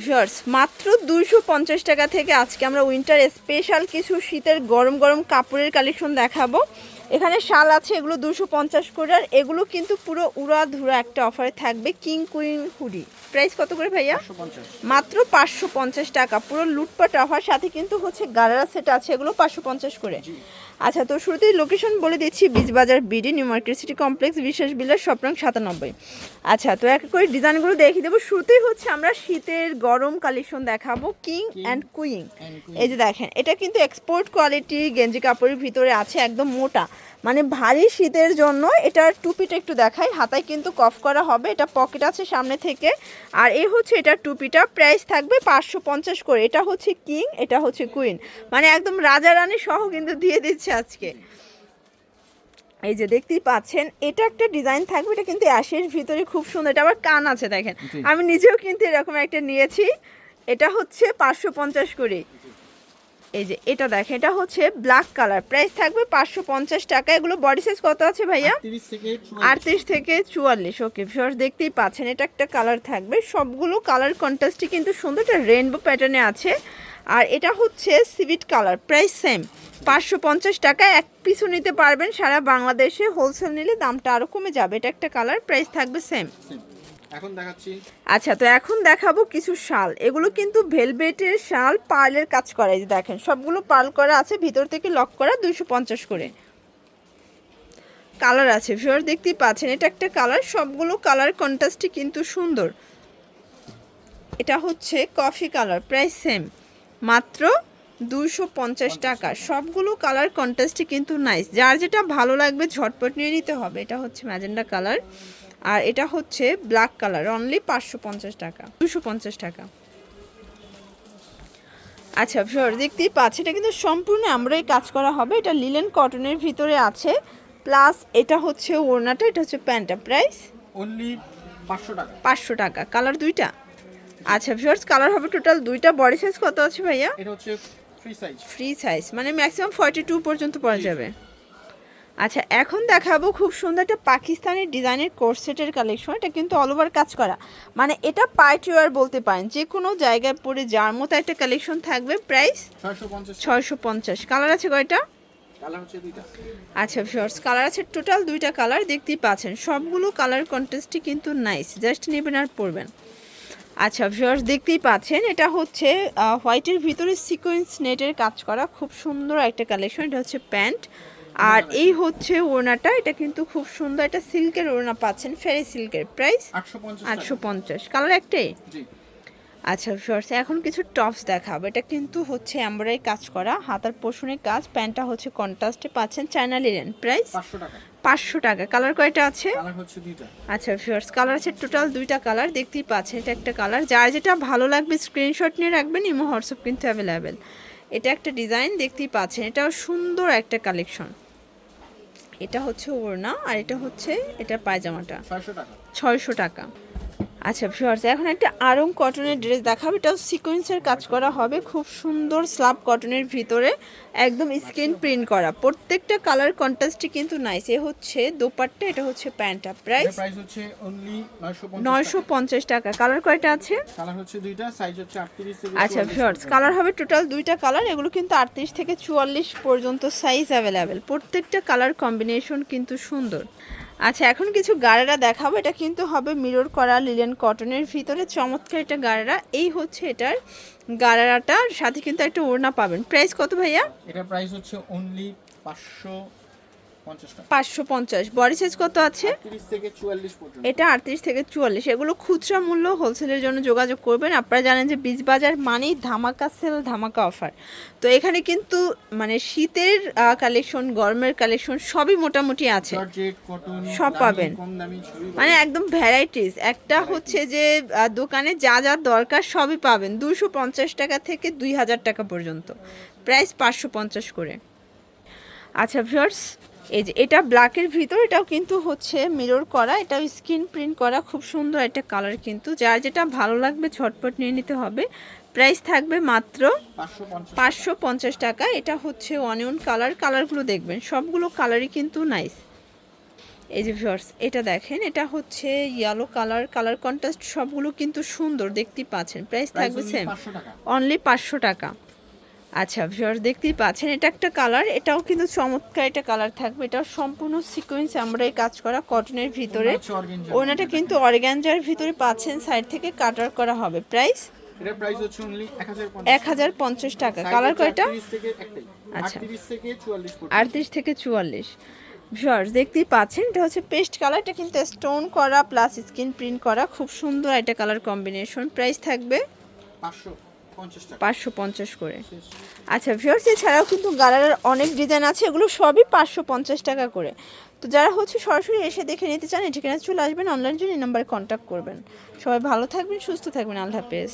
Viewers মাত্র দুইশো পঞ্চাশ টাকা থেকে আজকে আমরা উইন্টার স্পেশাল কিছু শীতের গরম গরম কাপড়ের কালেকশন দেখাবো। এখানে শাল আছে এগুলো দুশো পঞ্চাশ করে আর এগুলো কিন্তু পুরো উড়া ধুরা একটা অফারে থাকবে কিং কুইন হুডি প্রাইস কত করে ভাইয়া? মাত্র পাঁচশো পঞ্চাশ টাকা পুরো লুটপাট অফার সাথে কিন্তু হচ্ছে গারারা সেট আছে এগুলো পাঁচশো পঞ্চাশ করে। আচ্ছা তো শুরুতেই লোকেশন বলে দিচ্ছি Bijbazar BD new market city complex বিশেষ বিলাস স্বপ্নং সাতানব্বই। আচ্ছা তো এক এক করে ডিজাইনগুলো দেখিয়ে দেবো। শুরুতেই হচ্ছে আমরা শীতের গরম কালেকশন দেখাবো কিং অ্যান্ড কুইং। এই যে দেখেন এটা কিন্তু এক্সপোর্ট কোয়ালিটি গেঞ্জি কাপড়ের ভিতরে আছে একদম মোটা। মানে ভারী শীতের জন্য এটার টুপিটা একটু দেখাই হাতায় কিন্তু কফ করা হবে এটা পকেট আছে সামনে থেকে। আর এ হচ্ছে এটার টুপিটা প্রাইস থাকবে পাঁচশো পঞ্চাশ করে। এটা হচ্ছে কিং এটা হচ্ছে কুইন। মানে একদম রাজা রানী সহ কিন্তু দিয়ে দিচ্ছে। আজকে। এই যে দেখতেই পাচ্ছেন এটা একটা ডিজাইন থাকবে এটা কিন্তু অ্যাশের ভিতরে খুব সুন্দর এটা আবার কান আছে দেখেন। আমি নিজেও কিন্তু এরকম একটা নিয়েছি এটা হচ্ছে পাঁচশো পঞ্চাশ করে। এই যে এটা দেখেন এটা হচ্ছে ব্ল্যাক কালার প্রাইস থাকবে পাঁচশো পঞ্চাশ টাকা। এগুলো বডি সাইজ কত আছে ভাইয়া? আটত্রিশ থেকে চুয়াল্লিশ। ওকে ভিউয়ার্স দেখতেই পাচ্ছেন এটা একটা কালার থাকবে। সবগুলো কালার কন্ট্রাস্টই কিন্তু সুন্দর এটা রেনবো প্যাটার্নে আছে। আর এটা হচ্ছে সিভিট কালার প্রাইস সেম পাঁচশো পঞ্চাশ টাকা এক পিছু নিতে পারবেন। সারা বাংলাদেশে হোলসেল নিলে দামটা আরও কমে যাবে। এটা একটা কালার প্রাইস থাকবে সেম এখন দেখাচ্ছি। আচ্ছা তো এখন দেখাবো কিছু শাল। এগুলো কিন্তু ভেলভেটের শাল পার্লের কাজ করা এই দেখেন সবগুলো পার্ল করা আছে ভিতর থেকে লক করা দুইশো পঞ্চাশ করে। কালার আছে ভিউয়ার দেখতেই পাচ্ছেন এটা একটা কালার সবগুলো কালার কন্ট্রাস্টই কিন্তু সুন্দর। এটা হচ্ছে কফি কালার প্রায় সেম মাত্র দুইশো পঞ্চাশ টাকা। সবগুলো কালার কন্ট্রাস্টই কিন্তু নাইস। যার যেটা ভালো লাগবে ঝটপট নিয়ে নিতে হবে। এটা হচ্ছে ম্যাজেন্ডা কালার। আর এটা হচ্ছে ব্ল্যাক কালার অনলি পাঁচশো পঞ্চাশ টাকা দুশো পঞ্চাশ টাকা। আচ্ছা ভিউয়ার দেখতেই পাচ্ছি এটা কিন্তু সম্পূর্ণ আমরাই কাজ করা হবে। এটা লিলেন কটনের ভিতরে আছে। প্লাস এটা হচ্ছে ওড়নাটা এটা হচ্ছে প্যান্টটা প্রাইস অনলি 500 টাকা। পাঁচশো টাকা। কালার দুইটা? আচ্ছা ভিউয়ার্স কালার হবে টোটাল দুইটা। বডি সাইজ কত আছে ভাইয়া? এটা হচ্ছে ফ্রি সাইজ ফ্রি সাইজ মানে ম্যাক্সিমাম ফর্টি টু পর্যন্ত পরা যাবে। আচ্ছা এখন দেখাবো খুব সুন্দর একটা পাকিস্তানি ডিজাইনের কোর্সেটের কালেকশন এটা কিন্তু অল ওভার কাজ করা। মানে এটা পার্টি ওয়ার বলতে পারেন যে কোনো জায়গায় পরে যার মতো একটা কালেকশন থাকবে প্রাইস 650 ছয়শো পঞ্চাশ। কালার আছে কয়টা? আচ্ছা শর্টস কালার আছে টোটাল দুইটা কালার দেখতেই পাচ্ছেন। সবগুলো কালার কন্টেস্টই কিন্তু নাইস জাস্ট নেবেন আর পরবেন। আচ্ছা ভিউয়ার্স দেখতেই পাচ্ছেন এটা হচ্ছে হোয়াইটের ভিতরে সিকোয়েন্স নেটের কাজ করা খুব সুন্দর একটা কালেকশন এটা হচ্ছে প্যান্ট। আর এই হচ্ছে ওড়নাটা এটা কিন্তু খুব সুন্দর একটা সিল্কের ওড়না পাচ্ছেন ফেরি সিল্কের প্রাইস আটশো পঞ্চাশ কালার একটাই? আচ্ছা শর্টস এখন কিছু টপস দেখাবো। এটা কিন্তু হচ্ছে এমব্রয়ডারি কাজ করা হাতার পোষণের কাজ প্যান্টটা হচ্ছে কন্ট্রাস্টে পাচ্ছেন চায়না লিলেন প্রাইস পাঁচশো টাকা। কালার কয়টা আছে? আচ্ছা ফিয়ার্স কালার আছে টোটাল দুইটা কালার দেখতেই পাচ্ছেন এটা একটা কালার যার যেটা ভালো লাগবে স্ক্রিনশট নিয়ে রাখবেন ইমো হোয়াটসঅ্যাপ কিন্তু অ্যাভেলেবেল এটা একটা ডিজাইন দেখতেই পাচ্ছেন এটাও সুন্দর একটা কালেকশন এটা হচ্ছে ওড়না আর এটা হচ্ছে এটা পায়জামাটা। ছয়শো টাকা। আচ্ছা ভিউয়ার্স এখন একটা আরং কটনের ড্রেস দেখাবো। এটাও সিকোয়েন্সের কাজ করা হবে। খুব সুন্দর স্লাব কটনের ভিতরে একদম স্কিন প্রিন্ট করা। প্রত্যেকটা কালার কন্ট্রাস্টই কিন্তু নাইস এ হচ্ছে দোপাট্টা এটা হচ্ছে প্যান্টটা প্রাইস প্রাইস হচ্ছে অনলি 950 নয়শো পঞ্চাশ টাকা। কালার কয়টা আছে? কালার হচ্ছে দুইটা সাইজ হচ্ছে 38 থেকে আচ্ছা 44 ভিউয়ার্স কালার হবে টোটাল দুইটা কালার এগুলো কিন্তু আটত্রিশ থেকে চুয়াল্লিশ পর্যন্ত সাইজ অ্যাভেলেবেল প্রত্যেকটা কালার কম্বিনেশন কিন্তু সুন্দর। আচ্ছা এখন কিছু গাড়েরা দেখাবো। এটা কিন্তু হবে মিরর করা লিলেন কটনের ভিতরে। চমৎকার একটা গাড়েরা। এই হচ্ছে এটার গাড়ারাটার, সাথে কিন্তু একটা ওড়না পাবেন। প্রাইস কত ভাইয়া? এটা প্রাইস হচ্ছে অনলি 550 টাকা পাঁচশো পঞ্চাশ। বডি সাইজ কত আছে? 30 থেকে 44 পর্যন্ত। এটা আটত্রিশ থেকে চুয়াল্লিশ। এগুলো খুচরা মূল্য হোলসেলের জন্য যোগাযোগ করবেন। আপনারা জানেন যে বীজ বাজার মানেই ধামাকা সেল ধামাকা অফার তো এখানে কিন্তু মানে শীতের কালেকশন গরমের কালেকশন সবই মোটামুটি আছে। সব পাবেন। মানে একদম ভ্যারাইটিস একটা হচ্ছে যে দোকানে যা যা দরকার সবই পাবেন। দুশো পঞ্চাশ টাকা থেকে দুই হাজার টাকা পর্যন্ত। প্রাইস পাঁচশো পঞ্চাশ করে। আচ্ছা ভিউয়ার্স এই যে এটা ব্ল্যাকের ভিতর এটাও কিন্তু হচ্ছে মিরর করা এটাও স্কিন প্রিন্ট করা খুব সুন্দর একটা কালার কিন্তু। যার যেটা ভালো লাগবে ঝটপট নিয়ে নিতে হবে। প্রাইস থাকবে মাত্র পাঁচশো পঞ্চাশ টাকা। এটা হচ্ছে অনিয়ন কালার কালারগুলো দেখবেন সবগুলো কালারই কিন্তু নাইস এই যে ভিউয়ার্স এটা দেখেন এটা হচ্ছে ইয়েলো কালার কালার কন্ট্রাস্ট সবগুলো কিন্তু সুন্দর দেখতেই পাচ্ছেন। প্রাইস থাকবে সেম অনলি পাঁচশো টাকা। আচ্ছা ভিউয়ার্স দেখতেই পাচ্ছেন এটা একটা কালার এটাও কিন্তু চমৎকার একটা কালার থাকবে। এটাও সম্পূর্ণ সিকোয়েন্স আমরা এই কাজ করা কটনের ভিতরে। ওনাটা কিন্তু অর্গ্যানজার ভিতরে পাচ্ছেন সাইড থেকে কাটার করা হবে। প্রাইস এক হাজার পঞ্চাশ টাকা। কালার কয়টা? আচ্ছা। আটত্রিশ থেকে চুয়াল্লিশ ভিউয়ার্স দেখতেই পাচ্ছেন এটা হচ্ছে পেস্ট কালার এটা কিন্তু স্টোন করা প্লাস স্কিন প্রিন্ট করা। খুব সুন্দর একটা কালার কম্বিনেশন প্রাইস থাকবে? পাঁচশো। পঞ্চাশ পাঁচশো পঞ্চাশ করে। আচ্ছা ভিউয়ার্স এছাড়াও কিন্তু গালারের অনেক ডিজাইন আছে এগুলো সবই পাঁচশো পঞ্চাশ টাকা করে। তো যারা হচ্ছে সরাসরি এসে দেখে নিতে চান এটি ঠিকানা চলে আসবেন অনলাইন জন্য এই নাম্বারে কন্ট্যাক্ট করবেন। সবাই ভালো থাকবেন সুস্থ থাকবেন আল্লাহ হাফেজ।